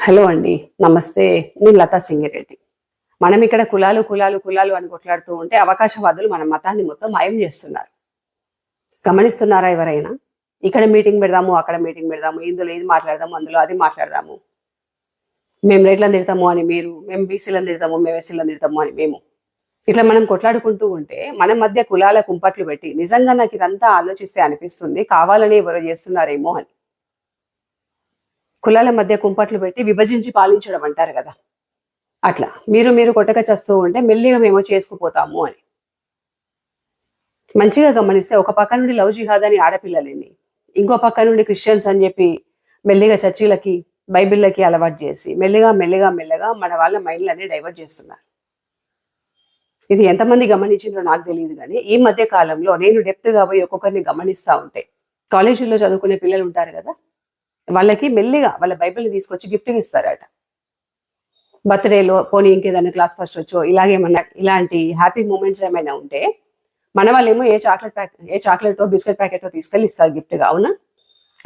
Hello అండి నమస్తే. నేను లతా సింగిరెడ్డి. మనం ఇక్కడ కులాలు కులాలు కులాలు అని కొట్లాడుతూ ఉంటే అవకాశవాదులు మన మతాన్ని మొత్తం మాయం చేస్తున్నారు. గమనిస్తున్నారా ఎవరైనా? ఇక్కడ మీటింగ్ పెడదాము అక్కడ మీటింగ్ పెడదాము ఇందులో ఇది మాట్లాడదాము అందులో అది మాట్లాడదాము. మేము రేట్లను తిడతాము అని మీరు మేము బీసీలను తిడతాము మేము ఎస్సీలను తిడతాము అని మేము. ఇట్లా మనం కొట్లాడుకుంటూ ఉంటే మన మధ్య కులాల కుంపట్లు పెట్టి నిజంగా నాకు ఇదంతా ఆలోచిస్తే అనిపిస్తుంది కావాలని ఎవరో చేస్తున్నారేమో అని. కులాల మధ్య కుంపట్లు పెట్టి విభజించి పాలించడం అంటారు కదా. అట్లా. మీరు మీరు కొట్టక చేస్తూ ఉంటే మెల్లిగా మేము చేసుకుపోతాము అని. మంచిగా గమనిస్తే ఒక పక్క నుండి లవ్ జిహాద్ అని ఆడపిల్లలని ఇంకో పక్క నుండి క్రిస్టియన్స్ అని చెప్పి మెల్లిగా చర్చిలకి బైబిళ్ళకి అలవాటు చేసి మెల్లిగా మెల్లిగా మెల్లగా మన వాళ్ళ మైండ్లన్నీ డైవర్ట్ చేస్తున్నారు. ఇది ఎంతమంది గమనించిందో నాకు తెలియదు కానీ ఈ మధ్య కాలంలో నేను డెప్త్గా పోయి ఒక్కొక్కరిని గమనిస్తూ ఉంటే కాలేజీల్లో చదువుకునే పిల్లలు ఉంటారు కదా వాళ్ళకి మెల్లిగా వాళ్ళ బైబిల్ని తీసుకొచ్చి గిఫ్ట్గా ఇస్తారట. బర్త్డేలో పోనీ ఇంకేదైనా క్లాస్ ఫస్ట్ వచ్చో ఇలాగేమన్నా ఇలాంటి హ్యాపీ మూమెంట్స్ ఏమైనా ఉంటే మన వాళ్ళేమో ఏ చాక్లెట్ ప్యాక్ ఏ చాక్లెటో బిస్కెట్ ప్యాకెటో తీసుకెళ్ళి ఇస్తారు గిఫ్ట్గా అవునా?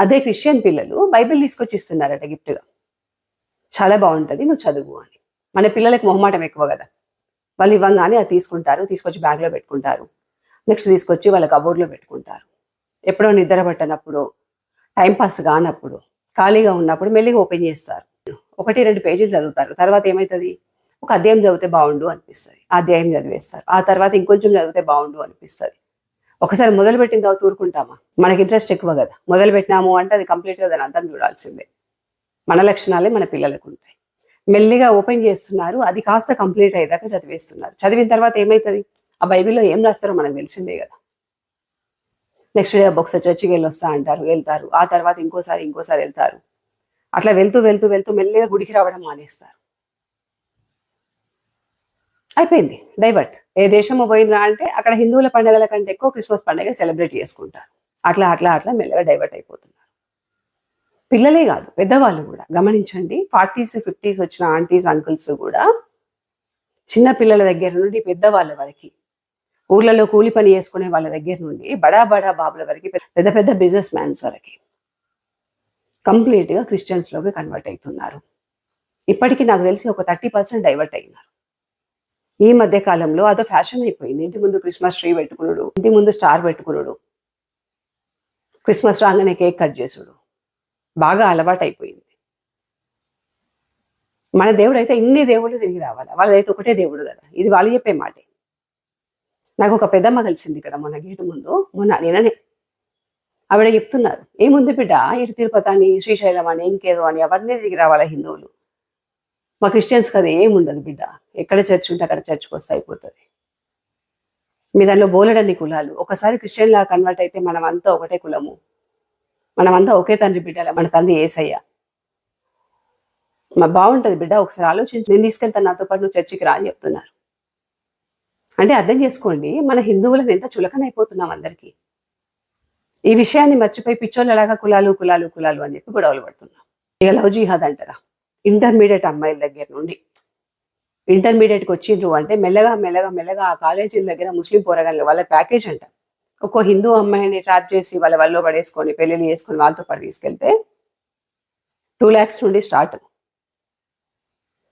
అదే క్రిస్టియన్ పిల్లలు బైబిల్ తీసుకొచ్చి ఇస్తున్నారట గిఫ్ట్గా చాలా బాగుంటుంది నువ్వు చదువు అని. మన పిల్లలకు మొహమాటం ఎక్కువ కదా. వాళ్ళు ఇవ్వగానే అది తీసుకుంటారు తీసుకొచ్చి బ్యాగ్లో పెట్టుకుంటారు. నెక్స్ట్ తీసుకొచ్చి వాళ్ళ కబోర్డ్లో పెట్టుకుంటారు. ఎప్పుడో నిద్ర పట్టనప్పుడు టైంపాస్ కానప్పుడు ఖాళీగా ఉన్నప్పుడు మెల్లిగా ఓపెన్ చేస్తారు. ఒకటి రెండు పేజీలు చదువుతారు. తర్వాత ఏమవుతుంది ఒక అధ్యాయం చదివితే బాగుండు అనిపిస్తుంది. ఆ అధ్యాయం చదివేస్తారు. ఆ తర్వాత ఇంకొంచెం చదివితే బాగుండు అనిపిస్తుంది. ఒకసారి మొదలుపెట్టిన తర్వాత ఊరుకుంటామా? మనకి ఇంట్రెస్ట్ ఎక్కువ కదా. మొదలు పెట్టినాము అంటే అది కంప్లీట్గా దాని అంతా చూడాల్సిందే. మన లక్షణాలే మన పిల్లలకు ఉంటాయి. మెల్లిగా ఓపెన్ చేస్తున్నారు. అది కాస్త కంప్లీట్ అయ్యేదాకా చదివేస్తున్నారు. చదివిన తర్వాత ఏమవుతుంది ఆ బైబిల్లో ఏం రాస్తారో మనకు తెలిసిందే కదా. నెక్స్ట్ డే ఒకసారి చర్చికి వెళ్ళి వస్తా అంటారు వెళ్తారు. ఆ తర్వాత ఇంకోసారి ఇంకోసారి వెళ్తారు. అట్లా వెళ్తూ వెళ్తూ వెళ్తూ మెల్లిగా గుడికి రావడం మానేస్తారు. అయిపోయింది. డైవర్ట్ ఏ దేశము పోయినా అంటే అక్కడ హిందువుల పండుగల కంటే ఎక్కువ క్రిస్మస్ పండుగ సెలబ్రేట్ చేసుకుంటారు. అట్లా అట్లా అట్లా మెల్లగా డైవర్ట్ అయిపోతున్నారు. పిల్లలే కాదు పెద్దవాళ్ళు కూడా. గమనించండి ఫార్టీస్ ఫిఫ్టీస్ వచ్చిన ఆంటీస్ అంకుల్స్ కూడా చిన్న పిల్లల దగ్గర నుండి పెద్దవాళ్ళ వరకు ఊర్లలో కూలి పని చేసుకునే వాళ్ళ దగ్గర నుండి బడా బడా బాబుల వరకు పెద్ద పెద్ద బిజినెస్ మ్యాన్స్ వరకు కంప్లీట్గా క్రిస్టియన్స్లోకి కన్వర్ట్ అవుతున్నారు. ఇప్పటికీ నాకు తెలిసి ఒక థర్టీ పర్సెంట్ డైవర్ట్ అయినారు. ఈ మధ్య కాలంలో అదో ఫ్యాషన్ అయిపోయింది. ఇంటి ముందు క్రిస్మస్ ట్రీ పెట్టుకున్నాడు ఇంటి ముందు స్టార్ పెట్టుకున్నాడు క్రిస్మస్ రాగానే కేక్ కట్ చేసుడు. బాగా అలవాటు అయిపోయింది మన దేవుడు అయితే ఇన్ని దేవుళ్ళు తిరిగి రావాలి? వాళ్ళదైతే ఒకటే దేవుడు కదా. ఇది వాళ్ళు చెప్పే మాట. నాకు ఒక పెద్దమ్మ కలిసింది ఇక్కడ మొన్న గేటు ముందు. మొన్న నేననే ఆవిడ చెప్తున్నారు ఏముంది బిడ్డ? ఇటు తిరుపతి అని శ్రీశైలం అని ఇంకేదో అని అవన్నీ దిగి రావాలా హిందువులు? మా క్రిస్టియన్స్ కదా ఏముండదు బిడ్డ? ఎక్కడ చర్చ్ ఉంటే అక్కడ చర్చ్కి వస్తే అయిపోతుంది. మీ దానిలో బోలెడన్ని కులాలు. ఒకసారి క్రిస్టియన్ లా కన్వర్ట్ అయితే మనం అంతా ఒకటే కులము. మనమంతా ఒకే తండ్రి బిడ్డల మన తండ్రి ఏసయ్య. మా బాగుంటుంది బిడ్డ ఒకసారి ఆలోచించి. నేను తీసుకెళ్తాను నాతో పాటు నువ్వు చర్చికి రా అని చెప్తున్నారు. అంటే అర్థం చేసుకోండి మన హిందువులను ఎంత చులకనైపోతున్నాం అందరికీ. ఈ విషయాన్ని మర్చిపోయి పిచ్చోళ్ళలాగా కులాలు కులాలు కులాలు అని చెప్పి గొడవలు పడుతున్నాం. ఇక లవ్ జిహాద్ అంటారా? ఇంటర్మీడియట్ అమ్మాయిల దగ్గర నుండి. ఇంటర్మీడియట్కి వచ్చిండ్రు అంటే మెల్లగా మెల్లగా మెల్లగా ఆ కాలేజీల దగ్గర ముస్లిం పోరగాళ్ళు వాళ్ళ ప్యాకేజ్ అంట. ఒక్కో హిందూ అమ్మాయిని ట్రాప్ చేసి వాళ్ళ వల్ల పడేసుకొని పెళ్ళిళ్ళు చేసుకొని వాళ్ళతో పాటు తీసుకెళ్తే టూ ల్యాక్స్ నుండి స్టార్ట్.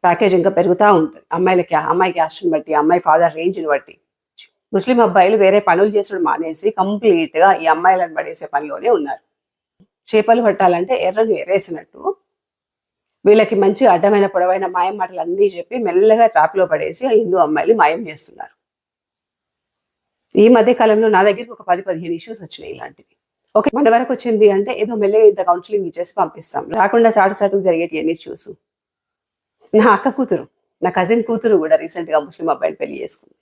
ప్యాకేజ్ ఇంకా పెరుగుతూ ఉంటుంది అమ్మాయిలకి అమ్మాయి క్యాస్ట్ని బట్టి అమ్మాయి ఫాదర్ రేంజ్ని బట్టి. ముస్లిం అబ్బాయిలు వేరే పనులు చేసుడు మానేసి కంప్లీట్గా ఈ అమ్మాయిలను పడేసే పనిలోనే ఉన్నారు. చేపలు పట్టాలంటే ఎర్రను ఎరేసినట్టు వీళ్ళకి మంచి అడ్డమైన పొడవైన మాయం మాటలు అన్నీ చెప్పి మెల్లగా ట్రాప్లో పడేసి ఆ హిందూ అమ్మాయిలు మాయం చేస్తున్నారు. ఈ మధ్య కాలంలో నా దగ్గరికి ఒక పది పదిహేను ఇష్యూస్ వచ్చినాయి ఇలాంటివి. ఓకే మన వరకు వచ్చింది అంటే ఏదో మెల్లగా ఇంత కౌన్సిలింగ్ ఇచ్చేసి పంపిస్తాం. రాకుండా చాటు చాటుకు జరిగేటి ఎన్ని ఇష్యూస్. నా అక్క కూతురు నా కజిన్ కూతురు కూడా రీసెంట్గా ముస్లిం అబ్బాయిని పెళ్ళి చేసుకుంది.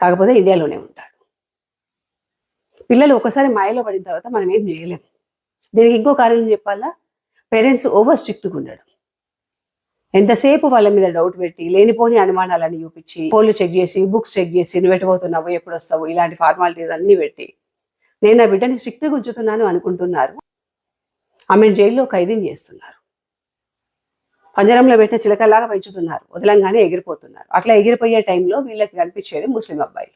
కాకపోతే ఇండియాలోనే ఉంటాడు. పిల్లలు ఒకసారి మాయలో పడిన తర్వాత మనం ఏం చేయలేం. దీనికి ఇంకో కారణం చెప్పాలా? పేరెంట్స్ ఓవర్ స్ట్రిక్ట్గా ఉండడం. ఎంతసేపు వాళ్ళ మీద డౌట్ పెట్టి లేనిపోని అనుమానాలని చూపించి ఫోన్లు చెక్ చేసి బుక్స్ చెక్ చేసి నువ్వు ఎటుపోతున్నావు ఎప్పుడు వస్తావు? ఇలాంటి ఫార్మాలిటీస్ అన్ని పెట్టి నేను నా బిడ్డని స్ట్రిక్ట్గా ఉంచుతున్నాను అనుకుంటున్నారు. ఆమెను జైల్లో ఖైదీని చేస్తున్నారు. పంజరంలో పెట్టిన చిలకలాగా పెంచుతున్నారు. వదలంగానే ఎగిరిపోతున్నారు. అట్లా ఎగిరిపోయే టైంలో వీళ్ళకి కనిపించేది ముస్లిం అబ్బాయిలు.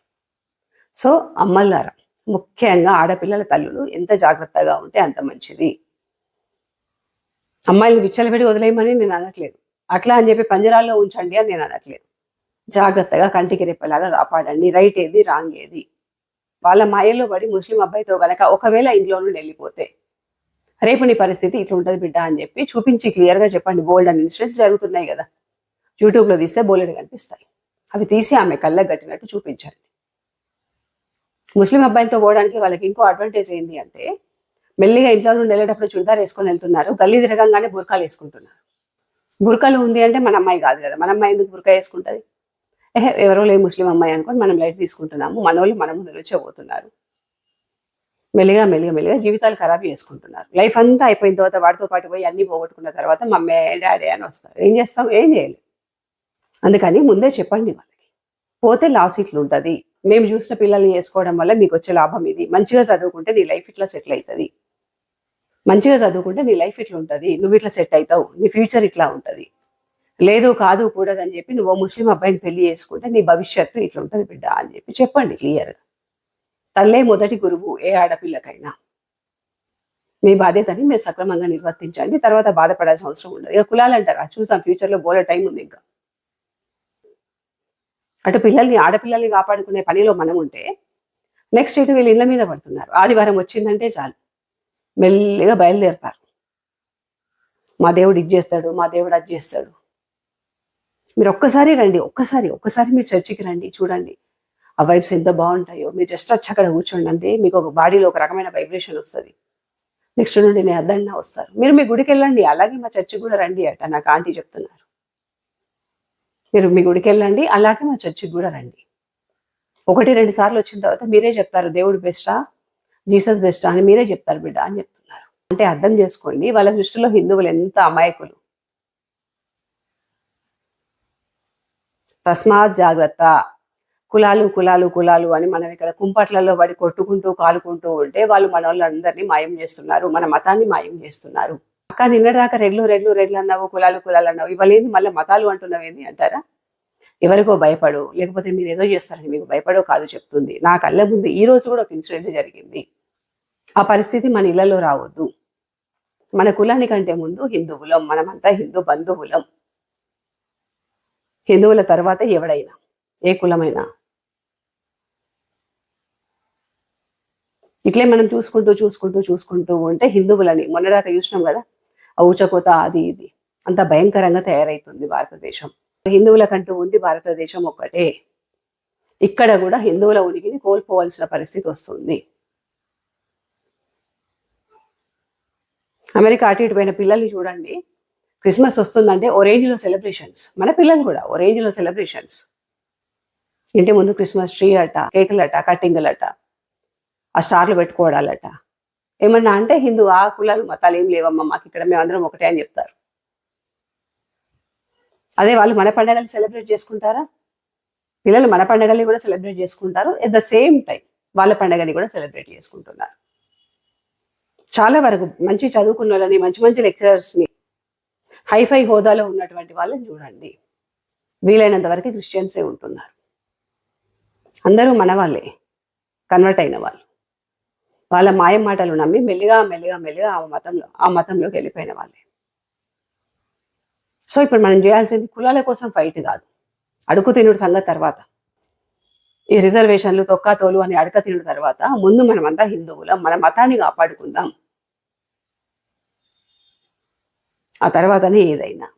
సో అమ్మల్లారా ముఖ్యంగా ఆడపిల్లల తల్లులు ఎంత జాగ్రత్తగా ఉంటే అంత మంచిది. అమ్మాయిలు విచ్చలబెడి వదిలేయమని నేను అనట్లేదు. అట్లా అని చెప్పి పంజరాల్లో ఉంచండి అని నేను అనట్లేదు. జాగ్రత్తగా కంటికి రెప్పలాగా కాపాడండి. రైట్ ఏది రాంగ్ ఏది. వాళ్ళ మాయల్లో పడి ముస్లిం అబ్బాయితో గనక ఒకవేళ ఇంట్లో నుండి వెళ్ళిపోతే రేపు నీ పరిస్థితి ఇట్లా ఉంటుంది బిడ్డ అని చెప్పి చూపించి క్లియర్గా చెప్పండి. బోల్డ్ అని ఇన్సిడెంట్స్ జరుగుతున్నాయి కదా. యూట్యూబ్లో తీస్తే బోల్డ్ కనిపిస్తాయి. అవి తీసి ఆమె కళ్ళకు కట్టినట్టు చూపించండి. ముస్లిం అబ్బాయిలతో పోవడానికి వాళ్ళకి ఇంకో అడ్వాంటేజ్ ఏంటి అంటే మెల్లిగా ఇంట్లో నుండి వెళ్ళేటప్పుడు చుడిదార్ వేసుకొని వెళ్తున్నారు. గల్లీ తిరగంగానే బుర్కాలు వేసుకుంటున్నారు. బుర్కాలు ఉంది అంటే మన అమ్మాయి కాదు కదా. మన అమ్మాయి ఎందుకు బుర్కా వేసుకుంటుంది? ఏహే ఎవరో లే ముస్లిం అమ్మాయి అనుకోని మనం లైట్ తీసుకుంటున్నాము. మనోళ్ళు మనము మన ముందు పోతున్నారు. మెల్లిగా మెల్లిగా మెల్లిగా జీవితాలు ఖరాబ్ చేసుకుంటున్నారు. లైఫ్ అంతా అయిపోయిన తర్వాత వాడితో పాటు పోయి అన్ని పోగొట్టుకున్న తర్వాత మమ్మీ డాడీ అని వస్తారు. ఏం చేస్తాం? ఏం చేయలేదు అందుకని ముందే చెప్పండి వాళ్ళకి. పోతే లాస్ ఇట్లా ఉంటుంది. మేము చూసిన పిల్లల్ని చేసుకోవడం వల్ల మీకు వచ్చే లాభం ఇది. మంచిగా చదువుకుంటే నీ లైఫ్ ఇట్లా సెటిల్ అవుతుంది మంచిగా చదువుకుంటే నీ లైఫ్ ఇట్లా ఉంటుంది. నువ్వు ఇట్లా సెట్ అవుతావు. నీ ఫ్యూచర్ ఇట్లా ఉంటుంది. లేదు కాదు కూడదని చెప్పి నువ్వు ముస్లిం అబ్బాయిని పెళ్ళి చేసుకుంటే నీ భవిష్యత్తు ఇట్లా ఉంటుంది బిడ్డ అని చెప్పి చెప్పండి క్లియర్గా. తల్లే మొదటి గురువు ఏ ఆడపిల్లకైనా. మీ బాధ్యతని మీరు సక్రమంగా నిర్వర్తించండి తర్వాత బాధపడాల్సిన అవసరం ఉండదు. ఇక కులాలు అంటారు అది చూసాం ఫ్యూచర్లో బోలే టైం ఉంది ఇంకా. అటు పిల్లల్ని ఆడపిల్లల్ని కాపాడుకునే పనిలో మనం ఉంటే నెక్స్ట్ ఇటు వీళ్ళు ఇళ్ళ మీద పడుతున్నారు. ఆదివారం వచ్చిందంటే చాలు. మెల్లిగా బయలుదేరుతారు. మా దేవుడు ఇది చేస్తాడు మా దేవుడు అది చేస్తాడు. మీరు ఒక్కసారి రండి ఒక్కసారి ఒక్కసారి మీరు చర్చికి రండి చూడండి. ఆ వైబ్స్ ఎంత బాగుంటాయో. మీరు జస్ట్ వచ్చి అక్కడ కూర్చోండి అంతే. మీకు ఒక బాడీలో ఒక రకమైన వైబ్రేషన్ వస్తుంది. నెక్స్ట్ నుండి నేను అద్దన్నా వస్తారు. మీరు మీ గుడికి వెళ్ళండి. అలాగే మా చర్చి కూడా రండి అట. నాకు ఆంటీ చెప్తున్నారు. మీరు మీ గుడికి వెళ్ళండి. అలాగే మా చర్చికి కూడా రండి. ఒకటి రెండు సార్లు వచ్చిన తర్వాత మీరే చెప్తారు దేవుడు బెస్టా జీసస్ బెస్టా అని మీరే చెప్తారు బిడ్డ అని చెప్తున్నారు. అంటే అర్థం చేసుకోండి వాళ్ళ దృష్టిలో హిందువులు ఎంత అమాయకులు. తస్మాత్ జాగ్రత్త. కులాలు కులాలు కులాలు అని మనం ఇక్కడ కుంపట్లలో పడి కొట్టుకుంటూ కాలుకుంటూ ఉంటే వాళ్ళు మన వాళ్ళందరినీ మాయం చేస్తున్నారు మన మతాన్ని మాయం చేస్తున్నారు. అక్క నిన్నదాకా రెడ్లు రెడ్లు రెడ్లు అన్నావు కులాలు కులాలు అన్నావు ఇవ్వలేని మళ్ళీ మతాలు అంటున్నావు ఏంది అంటారా? ఎవరికో భయపడు లేకపోతే మీరు ఏదో చేస్తారని మీకు భయపడో కాదు చెప్తుంది. నా కళ్ళ ముందు ఈ రోజు కూడా ఒక ఇన్సిడెంట్ జరిగింది. ఆ పరిస్థితి మన ఇళ్ళలో రావద్దు. మన కులానికంటే ముందు హిందువులం మనమంతా హిందూ బంధువులం. హిందువుల తర్వాత ఎవడైనా ఏ కులమైనా ఇట్లే మనం చూసుకుంటూ చూసుకుంటూ చూసుకుంటూ ఉంటే హిందువులని మొన్నదాకా చూసినాం కదా ఆ ఊచకోత అది ఇది. అంత భయంకరంగా తయారైతుంది భారతదేశం. హిందువులకంటూ ఉంది భారతదేశం ఒక్కటే. ఇక్కడ కూడా హిందువుల ఉనికిని కోల్పోవలసిన పరిస్థితి వస్తుంది. అమెరికా అటు ఇటు పోయిన పిల్లల్ని చూడండి. క్రిస్మస్ వస్తుందంటే ఓ రేంజ్లో సెలబ్రేషన్స్. మన పిల్లలు కూడా ఓ రేంజ్లో సెలబ్రేషన్స్. ఇంటి ముందు క్రిస్మస్ ట్రీ అట కేకులట కట్టింగులట. ఆ స్టార్లు పెట్టుకోవడాలట. ఏమన్నా అంటే హిందూ ఆ కులాలు మతాలు ఏం లేవమ్మా మాకు ఇక్కడ మేమందరం ఒకటే అని చెప్తారు. అదే వాళ్ళు మన పండగలు సెలబ్రేట్ చేసుకుంటారా? పిల్లలు మన పండగల్ని కూడా సెలబ్రేట్ చేసుకుంటారు. ఎట్ ద సేమ్ టైం వాళ్ళ పండగని కూడా సెలబ్రేట్ చేసుకుంటున్నారు. చాలా వరకు మంచి చదువుకున్న వాళ్ళని మంచి మంచి లెక్చరర్స్ని హైఫై హోదాలో ఉన్నటువంటి వాళ్ళని చూడండి. వీలైనంత వరకు క్రిస్టియన్సే ఉంటున్నారు. అందరూ మన వాళ్ళే కన్వర్ట్ అయిన వాళ్ళు. వాళ్ళ మాయం మాటలు నమ్మి మెల్లిగా మెల్లిగా మెల్లిగా ఆ మతంలో ఆ మతంలోకి వెళ్ళిపోయిన వాళ్ళే. సో ఇప్పుడు మనం చేయాల్సింది కులాల కోసం ఫైట్ కాదు. అడుగు తినుడు సంగతి తర్వాత. ఈ రిజర్వేషన్లు తొక్కా తోలు అని అడక తినుడు తర్వాత ముందు మనమంతా హిందువులం మన మతాన్ని కాపాడుకుందాం. ఆ తర్వాతనే ఏదైనా.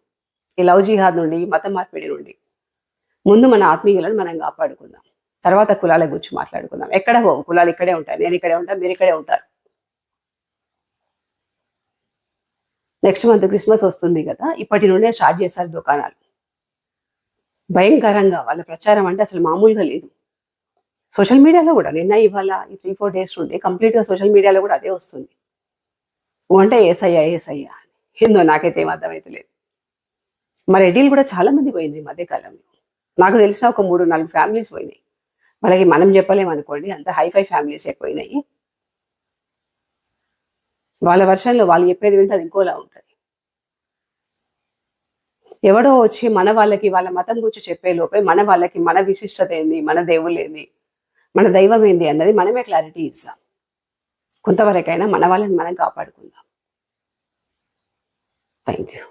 ఈ లవ్ జిహాద్ నుండి మత మార్పిడి నుండి ముందు మన ఆత్మీయులను మనం కాపాడుకుందాం. తర్వాత కులాల గురించి మాట్లాడుకుందాం. ఎక్కడ పోవు కులాలు ఇక్కడే ఉంటాయి నేను ఇక్కడే ఉంటాను మీరు ఇక్కడే ఉంటారు. నెక్స్ట్ మంత్ క్రిస్మస్ వస్తుంది కదా ఇప్పటి నుండే స్టార్ట్ చేశారు దుకాణాలు. భయంకరంగా వాళ్ళ ప్రచారం అంటే అసలు మామూలుగా లేదు. సోషల్ మీడియాలో కూడా నిన్న ఇవాళ ఈ త్రీ ఫోర్ డేస్ నుండి కంప్లీట్గా సోషల్ మీడియాలో కూడా అదే వస్తుంది. ఓ అంటే ఏసయ్యా ఏసయ్యా అని. ఏందో నాకైతే ఏం అర్థమైతలేదు మరి రెడ్డిలు కూడా చాలా మంది పోయింది ఈ మధ్యకాలంలో. నాకు తెలిసిన ఒక మూడు నాలుగు ఫ్యామిలీస్ పోయినాయి. వాళ్ళకి మనం చెప్పలేము అనుకోండి అంత హైఫై ఫ్యామిలీస్ అయిపోయినాయి. వాళ్ళ వర్షంలో వాళ్ళు చెప్పేది వింటే అది ఇంకోలా ఉంటుంది. ఎవడో వచ్చి మన వాళ్ళకి వాళ్ళ మతం గురించి చెప్పే లోపే మన వాళ్ళకి మన విశిష్టత ఏంది మన దేవుళ్ళు ఏంది మన దైవం ఏంది అన్నది మనమే క్లారిటీ ఇస్తాం. కొంతవరకైనా మన వాళ్ళని మనం కాపాడుకుందాం. Thank you